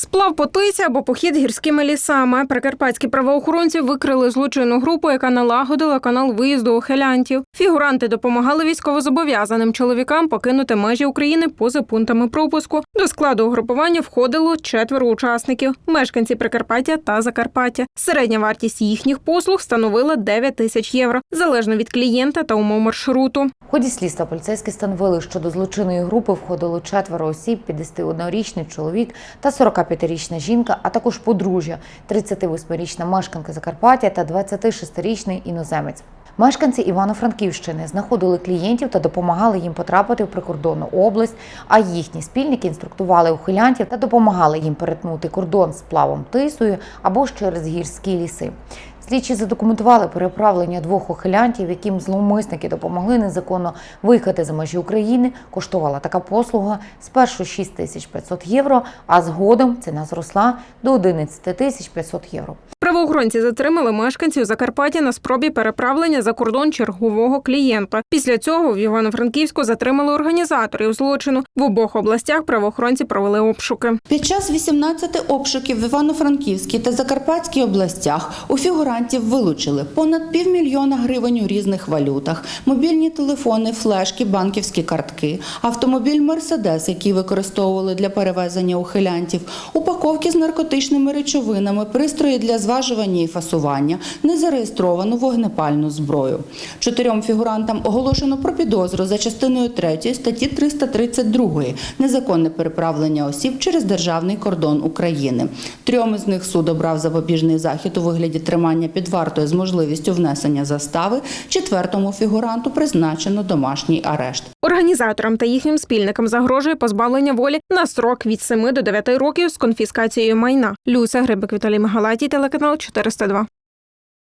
Сплав потися або похід гірськими лісами. Прикарпатські правоохоронці викрили злочинну групу, яка налагодила канал виїзду ухилянтів. Фігуранти допомагали військовозобов'язаним чоловікам покинути межі України поза пунктами пропуску. До складу угрупування входило четверо учасників, мешканці Прикарпаття та Закарпаття. Середня вартість їхніх послуг становила 9 тисяч євро, залежно від клієнта та умов маршруту. В ході слідства поліцейські встановили, що до злочинної групи входило четверо осіб, 51-річний чоловік та 45-річна жінка, а також подружжя, 38-річна мешканка Закарпаття та 26-річний іноземець. Мешканці Івано-Франківщини знаходили клієнтів та допомагали їм потрапити в прикордонну область, а їхні спільники інструктували ухилянтів та допомагали їм перетнути кордон з плавом Тисою або ж через гірські ліси. Слідчі задокументували переправлення двох ухилянтів, яким зловмисники допомогли незаконно виїхати за межі України. Коштувала така послуга спершу 6 тисяч 500 євро, а згодом ціна зросла до 11 тисяч 500 євро. Правоохоронці затримали мешканців Закарпаття на спробі переправлення за кордон чергового клієнта. Після цього в Івано-Франківську затримали організаторів злочину. В обох областях правоохоронці провели обшуки. Під час 18 обшуків в Івано-Франківській та Закарпатській областях у фігурантів вилучили понад півмільйона гривень у різних валютах, мобільні телефони, флешки, банківські картки, автомобіль Мерседес, який використовували для перевезення ухилянтів, упаковки з наркотичними речовинами, пристрої для зважування і фасування, незареєстровану вогнепальну зброю. Чотирьом фігурантам оголошено про підозру за частиною 3 статті 332 незаконне переправлення осіб через державний кордон України. Трьом із них суд обрав запобіжний захід у вигляді тримання під вартою з можливістю внесення застави. Четвертому фігуранту призначено домашній арешт. Організаторам та їхнім спільникам загрожує позбавлення волі на строк від 7 до 9 років з конфіскацією майна. Люся Грибик Віталій Мигалатій, телеканал канал 402.